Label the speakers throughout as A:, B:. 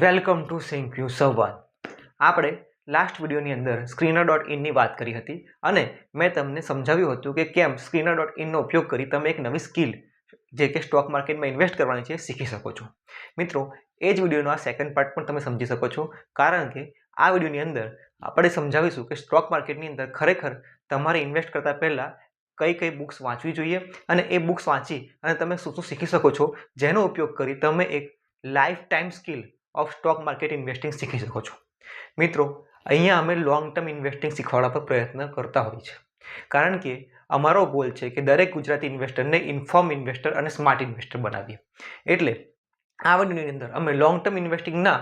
A: Welcome to sink you સંવાદ. આપણે last વિડીયોની અંદર સ્ક્રીનર ડોટ ઇનની વાત કરી હતી અને મેં તમને સમજાવ્યું હતું કે કેમ સ્ક્રીનર ડોટ ઇનનો ઉપયોગ કરી તમે એક નવી સ્કિલ જે કે સ્ટોક માર્કેટમાં ઇન્વેસ્ટ કરવાની છે શીખી શકો છો. મિત્રો, એ જ વિડીયોનો આ સેકન્ડ પાર્ટ પણ તમે સમજી શકો છો. કારણ કે આ વિડીયોની અંદર આપણે સમજાવીશું કે સ્ટોક માર્કેટની અંદર ખરેખર તમારે ઇન્વેસ્ટ કરતાં પહેલાં કઈ કઈ બુક્સ વાંચવી જોઈએ અને એ બુક્સ વાંચી અને તમે શું શું શીખી શકો છો. જેનો ઉપયોગ કરી તમે એક lifetime skill of stock market investing શીખી શકો છો. મિત્રો, અહીંયા અમે લોંગ ટર્મ ઇન્વેસ્ટિંગ શીખવાડવા પર પ્રયત્ન કરતા હોઈએ છીએ. કારણ કે અમારો ગોલ છે કે દરેક ગુજરાતી ઇન્વેસ્ટરને ઇન્ફોર્મ ઇન્વેસ્ટર અને સ્માર્ટ ઇન્વેસ્ટર બનાવીએ. એટલે આ વિડીયોની અંદર અમે લોંગ ટર્મ ઇન્વેસ્ટિંગના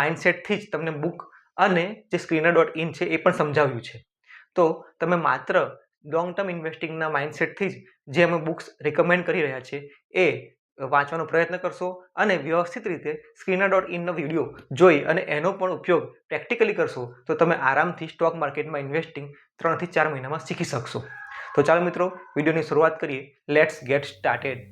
A: માઇન્ડસેટથી જ તમને બુક અને જે સ્ક્રીનર ડોટ ઇન છે એ પણ સમજાવ્યું છે. તો તમે માત્ર લોંગ ટર્મ ઇન્વેસ્ટિંગના માઇન્ડસેટથી જ જે અમે બુક્સ રિકમેન્ડ કરી રહ્યા છીએ એ વાંચવાનો પ્રયત્ન કરશો અને વ્યવસ્થિત રીતે સ્ક્રીનર ડોટ ઇનનો વીડિયો જોઈ અને એનો પણ ઉપયોગ પ્રેક્ટિકલી કરશો, તો તમે આરામથી સ્ટોક માર્કેટમાં ઇન્વેસ્ટિંગ ત્રણથી ચાર મહિનામાં શીખી શકશો. તો ચાલો મિત્રો, વિડીયોની શરૂઆત કરીએ. લેટ્સ ગેટ સ્ટાર્ટેડ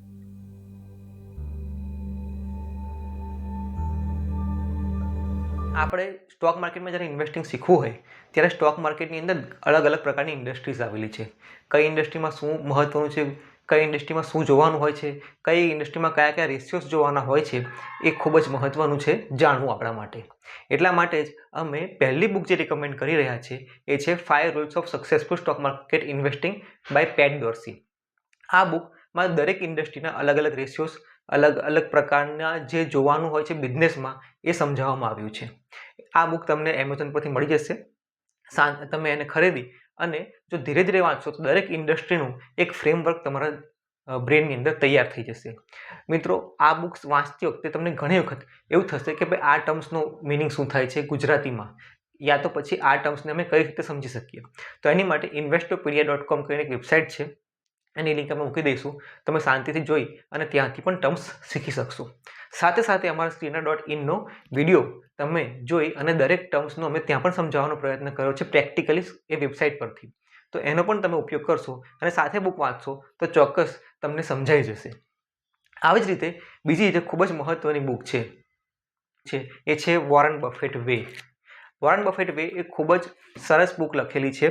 A: આપણે સ્ટોક માર્કેટમાં જ્યારે ઇન્વેસ્ટિંગ શીખવું હોય, ત્યારે સ્ટોક માર્કેટની અંદર અલગ અલગ પ્રકારની ઇન્ડસ્ટ્રીઝ આવેલી છે. કઈ ઇન્ડસ્ટ્રીમાં શું મહત્વનું છે? કઈ ઇન્ડસ્ટ્રીમાં શું જોવાનું હોય છે, કઈ ઇન્ડસ્ટ્રીમાં કયા કયા રેશિયોઝ જોવાના હોય છે, એ ખૂબ જ મહત્ત્વનું છે જાણવું આપણા માટે. એટલા માટે જ અમે પહેલી બુક જે રિકમેન્ડ કરી રહ્યા છીએ એ છે five rules of successful stock market investing by Pat Dorsey આ બુકમાં દરેક ઇન્ડસ્ટ્રીના અલગ અલગ રેશિયોઝ અલગ અલગ પ્રકારના જે જોવાનું હોય છે બિઝનેસમાં એ સમજાવવામાં આવ્યું છે. આ બુક તમને એમેઝોન પરથી મળી જશે. તમે એને ખરીદી અને જો ધીરે ધીરે વાંચશો તો દરેક ઇન્ડસ્ટ્રીનું એક ફ્રેમવર્ક તમારા બ્રેનની અંદર તૈયાર થઈ જશે. મિત્રો, આ બુક્સ વાંચતી વખતે તમને ઘણી વખત એવું થશે કે ભાઈ આ ટર્મ્સનો મિનિંગ શું થાય છે ગુજરાતીમાં? યા તો પછી આ ટર્મ્સને અમે કઈ રીતે સમજી શકીએ? તો એની માટે ઇન્વેસ્ટોપીડિયા ડોટ કોમ કરીને એક વેબસાઇટ છે. એની લિંક અમે મૂકી દઈશું. તમે શાંતિથી જોઈ અને ત્યાંથી પણ ટર્મ્સ શીખી શકશો. સાથે સાથે અમારા સ્ક્રીનર ડોટ ઇનનો વીડિયો તમે જોઈ અને દરેક ટર્મ્સનો અમે ત્યાં પણ સમજાવવાનો પ્રયત્ન કર્યો છે પ્રેક્ટિકલી એ વેબસાઇટ પરથી. તો એનો પણ તમે ઉપયોગ કરશો અને સાથે બુક વાંચશો તો ચોક્કસ તમને સમજાઈ જશે. આવી જ રીતે બીજી જે ખૂબ જ મહત્ત્વની બુક છે છે, એ છે Warren Buffett way Warren Buffett way એ ખૂબ જ સરસ બુક લખેલી છે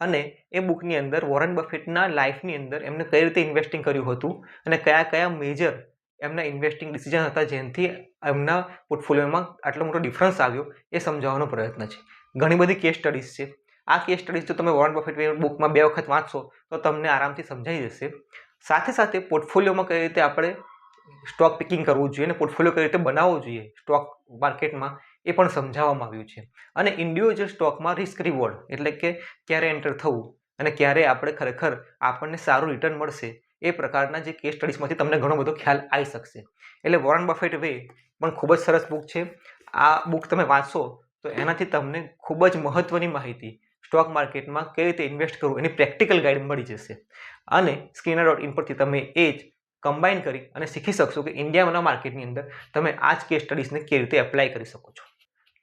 A: અને એ બુકની અંદર વોરન બફેટના લાઈફની અંદર એમને કઈ રીતે ઇન્વેસ્ટિંગ કર્યું હતું અને કયા કયા મેજર એમના ઇન્વેસ્ટિંગ ડિસિઝન હતા જેનાથી એમના પોર્ટફોલિયોમાં આટલો મોટો ડિફરન્સ આવ્યો, એ સમજાવવાનો પ્રયત્ન છે. ઘણી બધી કેસ સ્ટડીઝ છે. આ કેસ સ્ટડીઝ જો તમે વોરન બફેટ બુકમાં બે વખત વાંચશો, તો તમને આરામથી સમજાઈ જશે. સાથે સાથે પોર્ટફોલિયોમાં કઈ રીતે આપણે સ્ટોક પિકિંગ કરવું જોઈએ અને પોર્ટફોલિયો કઈ રીતે બનાવવો જોઈએ સ્ટોક માર્કેટમાં એ પણ સમજાવવામાં આવ્યું છે. અને ઇન્ડિવિજ્યુઅલ સ્ટોકમાં રિસ્ક રિવોર્ડ એટલે કે ક્યારે એન્ટર થવું અને ક્યારે આપણે ખરેખર આપણને સારું રિટર્ન મળશે એ પ્રકારના જે કેસ સ્ટડીઝમાંથી તમને ઘણો બધો ખ્યાલ આવી શકશે. એટલે વોરન બફેટ વે પણ ખૂબ જ સરસ બુક છે. આ બુક તમે વાંચશો તો એનાથી તમને ખૂબ જ મહત્ત્વની માહિતી સ્ટોક માર્કેટમાં કઈ રીતે ઇન્વેસ્ટ કરવું એની પ્રેક્ટિકલ ગાઈડ મળી જશે. અને સ્કીનર ડોટ ઇન પરથી તમે એ જ કમ્બાઈન કરી અને શીખી શકશો કે ઇન્ડિયાના માર્કેટની અંદર તમે આ જ કેસ સ્ટડીઝને કેવી રીતે એપ્લાય કરી શકો છો.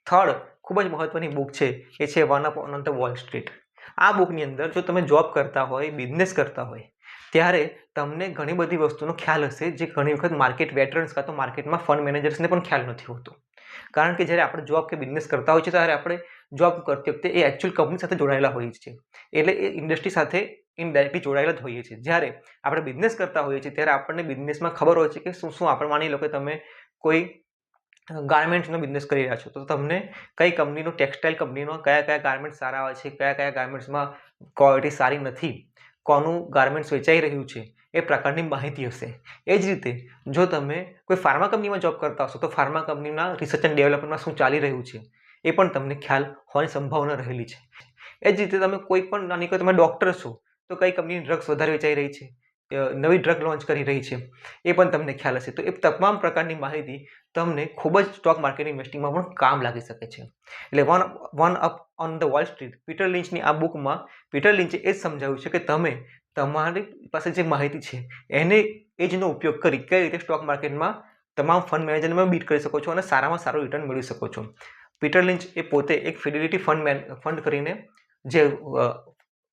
A: થર્ડ ખૂબ જ મહત્ત્વની બુક છે, એ છે one up on the Wall Street આ બુકની અંદર જો તમે જોબ કરતા હોય બિઝનેસ કરતા હોય ત્યારે તમને ઘણી બધી વસ્તુનો ખ્યાલ હશે, જે ઘણી વખત માર્કેટ વેટરન્સ કાં તો માર્કેટમાં ફંડ મેનેજર્સને પણ ખ્યાલ નથી હોતો. કારણ કે જ્યારે આપણે જોબ કે બિઝનેસ કરતા હોઈએ છીએ, ત્યારે આપણે જોબ કરતી વખતે એ એકચ્યુઅલ કંપની સાથે જોડાયેલા હોઈએ છીએ. એટલે એ ઇન્ડસ્ટ્રી સાથે ઇનડાયરેક્ટલી જોડાયેલા જ હોઈએ છીએ. જ્યારે આપણે બિઝનેસ કરતા હોઈએ છીએ, ત્યારે આપણને બિઝનેસમાં ખબર હોય છે કે શું શું આપણે માની લો કે તમે કોઈ ગાર્મેન્ટ્સનો બિઝનેસ કરી રહ્યા છો. તો તમને કઈ કંપનીનો ટેક્સટાઇલ કંપનીનો કયા કયા ગાર્મેન્ટ્સ સારા આવે છે કયા કયા ગાર્મેન્ટ્સમાં ક્વોલિટી સારી નથી? કોનું ગાર્મેન્ટ્સ વેચાઈ રહ્યું છે એ પ્રકારની માહિતી હશે. એ જ રીતે, જો તમે કોઈ ફાર્મા કંપનીમાં જોબ કરતા હશો, તો ફાર્મા કંપનીના રિસર્ચ એન્ડ ડેવલપમેન્ટમાં શું ચાલી રહ્યું છે, એ પણ તમને ખ્યાલ હોવાની સંભાવના રહેલી છે. એ જ રીતે તમે કોઈ પણ, નાની કોઈ તમે ડૉક્ટર છો, તો કઈ કંપનીની ડ્રગ્સ વધારે વેચાઈ રહી છે નવી ડ્રગ લોન્ચ કરી રહી છે. એ પણ તમને ખ્યાલ હશે. તો એ તમામ પ્રકારની માહિતી તમને ખૂબ જ સ્ટોક માર્કેટ ઇન્વેસ્ટિંગમાં પણ કામ લાગી શકે છે. એટલે one one up on the Wall Street Peter લિન્ચની આ બુકમાં પીટર લિન્ચે એ જ સમજાવ્યું છે કે તમે તમારી પાસે જે માહિતી છે, એને એ જનો ઉપયોગ કરી કઈ રીતે સ્ટોક માર્કેટમાં તમામ ફંડ મેનેજરને બીટ કરી શકો છો અને સારામાં સારું રિટર્ન મેળવી શકો છો. પીટર લિંચ એ પોતે એક ફિડિલિટી ફંડ મેન ફંડ કરીને જે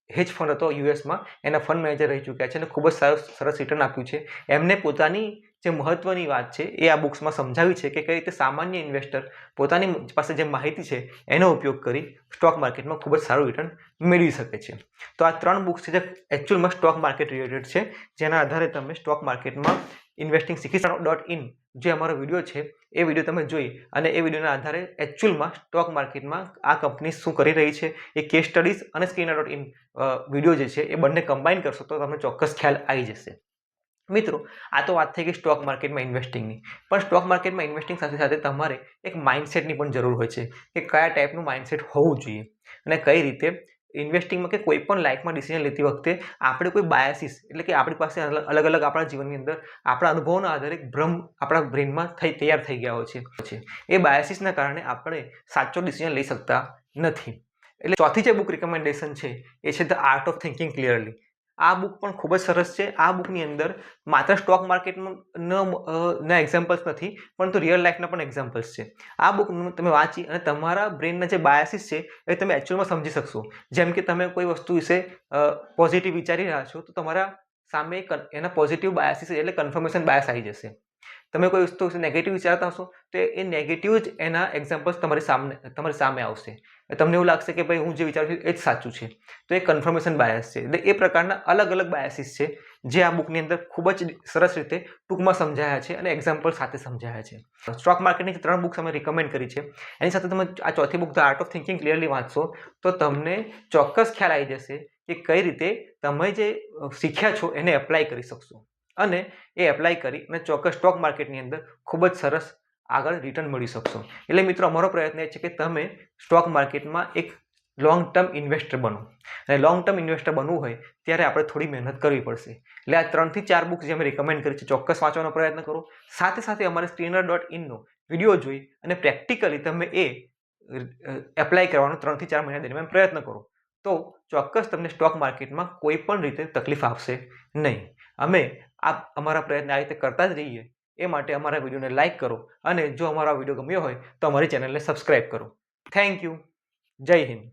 A: હેજ ફંડ હતો યુએસમાં. એના ફંડ મેનેજર રહી ચૂક્યા છે અને ખૂબ જ સારું, સરસ રિટર્ન આપ્યું છે. એમને પોતાની જે મહત્વની વાત છે એ આ બુક્સમાં સમજાવી છે કે કઈ રીતે સામાન્ય ઇન્વેસ્ટર પોતાની પાસે જે માહિતી છે એનો ઉપયોગ કરી સ્ટોક માર્કેટમાં ખૂબ જ સારું રિટર્ન મેળવી શકે છે. તો આ ત્રણ બુક્સ છે જે એકચ્યુઅલમાં સ્ટોક માર્કેટ રિલેટેડ છે. જેના આધારે તમે સ્ટોક માર્કેટમાં ઇન્વેસ્ટિંગ શીખી ડોટ ઇન જે અમારો વીડિયો છે, એ વીડિયો તમે જોઈ અને એ વિડીયોના આધારે એકચ્યુઅલમાં સ્ટોક માર્કેટમાં આ કંપની શું કરી રહી છે, એ કેસ સ્ટડીઝ અને સ્ક્રીના ડોટ ઇન વીડિયો જે છે, એ બંને કમ્બાઈન કરશો તો તમને ચોક્કસ ખ્યાલ આવી જશે. મિત્રો, આ તો વાત થઈ ગઈ સ્ટોક માર્કેટમાં ઇન્વેસ્ટિંગની પણ સ્ટોક માર્કેટમાં ઇન્વેસ્ટિંગ સાથે સાથે તમારે એક માઇન્ડસેટની પણ જરૂર હોય છે કે કયા ટાઈપનું માઇન્ડસેટ હોવું જોઈએ અને કઈ રીતે ઇન્વેસ્ટિંગમાં કે કોઈ પણ લાઈફમાં ડિસિઝન લેતી વખતે આપણે કોઈ બાયાસીસ એટલે કે આપણી પાસે અલગ અલગ આપણા જીવનની અંદર આપણા અનુભવના આધારે ભ્રમ આપણા બ્રેનમાં થઈ, તૈયાર થઈ ગયા હોય છે. એ બાયાસીસના કારણે આપણે સાચો ડિસિઝન લઈ શકતા નથી. એટલે ચોથી જે બુક રિકમેન્ડેશન છે, એ છે the art of thinking clearly આ બુક પણ ખૂબ જ સરસ છે. આ બુકની અંદર માત્ર સ્ટોક માર્કેટનું ના એક્ઝામ્પલ્સ નથી, પરંતુ રિયલ લાઈફના પણ એક્ઝામ્પલ્સ છે. આ બુક તમે વાંચી અને તમારા બ્રેનના જે બાયસીસ છે, એ તમે એકચ્યુઅલમાં સમજી શકશો. જેમ કે તમે કોઈ વસ્તુ વિશે પોઝિટિવ વિચારી રહ્યા છો, તો તમારા સામે એના પોઝિટિવ બાયસીસ એટલે કન્ફર્મેશન બાયસ આવી જશે. તમે કોઈ વસ્તુ નેગેટિવ વિચારતા હશો, તો એ નેગેટિવ જ એના એક્ઝામ્પલ્સ તમારી સામે તમારી સામે આવશે. તમને એવું લાગશે કે ભાઈ હું જે વિચારું છું એ જ સાચું છે. તો એ કન્ફર્મેશન બાયસ છે. એટલે એ પ્રકારના અલગ અલગ બાયસીસ છે, જે આ બુકની અંદર ખૂબ જ સરસ રીતે ટૂંકમાં સમજાયા છે અને એક્ઝામ્પલ સાથે સમજાયા છે. સ્ટોક માર્કેટની ત્રણ બુક્સ અમે રિકમેન્ડ કરી છે, એની સાથે તમે આ ચોથી book the art of thinking clearly વાંચશો, તો તમને ચોક્કસ ખ્યાલ આવી જશે કે કઈ રીતે તમે જે શીખ્યા છો એને એપ્લાય કરી શકશો. અને એ એપ્લાય કરી અને ચોક્કસ સ્ટોક માર્કેટની અંદર ખૂબ જ સરસ આગળ રિટર્ન મળી શકશો. એટલે મિત્રો, અમારો પ્રયત્ન એ છે કે તમે સ્ટોક માર્કેટમાં એક લોંગ ટર્મ ઇન્વેસ્ટર બનો. અને લોંગ ટર્મ ઇન્વેસ્ટર બનવું હોય ત્યારે આપણે થોડી મહેનત કરવી પડશે. એટલે આ ત્રણથી ચાર બુક્સ જે અમે રિકમેન્ડ કરી છે, ચોક્કસ વાંચવાનો પ્રયત્ન કરો. સાથે સાથે અમારે સ્ક્રીનર ડોટ ઇનનો વીડિયો જોઈ અને પ્રેક્ટિકલી તમે એ એપ્લાય કરવાનો ત્રણથી ચાર મહિના દરમિયાન પ્રયત્ન કરો. તો ચોક્કસ તમને સ્ટોક માર્કેટમાં કોઈ પણ રીતે તકલીફ આવશે નહીં. અમે આ અમારા પ્રયત્ન આ રીતે કરતા જ રહીએ, એ માટે અમારા વિડીયોને લાઇક કરો અને જો અમારો વીડિયો ગમ્યો હોય તો અમારી ચેનલને સબસ્ક્રાઈબ કરો. Thank you. જય હિન્દ.